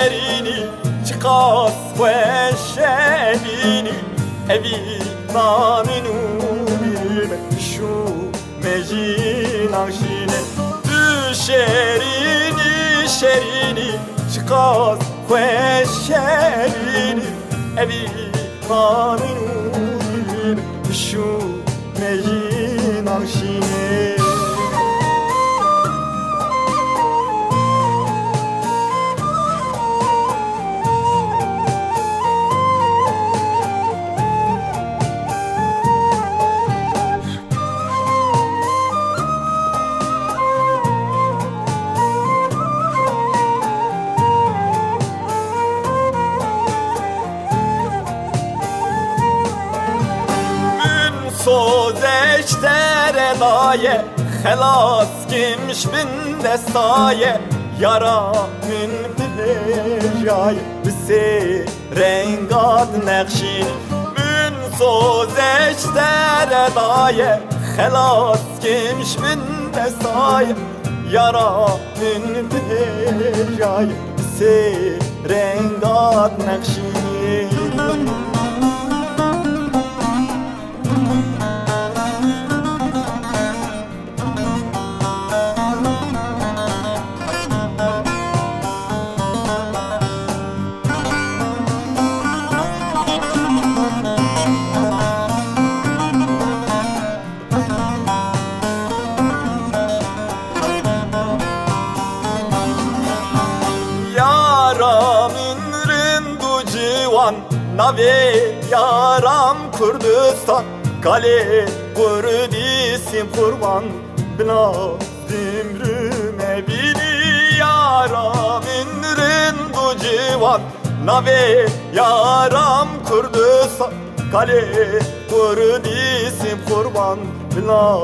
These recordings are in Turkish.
ellerini Çıkas bu eşeğini Evi naminumime Şu mecin aşine Düşerini şerini Çıkas bu eşeğini Evi naminumime Şu mecin aşine akşine Mün sözleştere daye Helas kimş bin destaye Yara mün pejay Bisi rengat nekşin Mün sözleştere daye Helas kimş bin destaye Yara mün pejay Bisi rengat nekşin Yaramın civan Nave yaram Kurdistan Kale kurdisim kurban. Bina zimrüme bini Yaramın rindu civan. Nave yaram Kurdistan Kale kurdisim kurban. Bina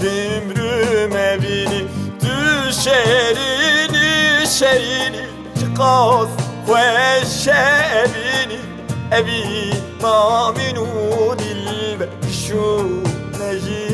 zimrüme bini Düşerini şerini çıkaz bu eşeğini evi maminu dilbe şu neyi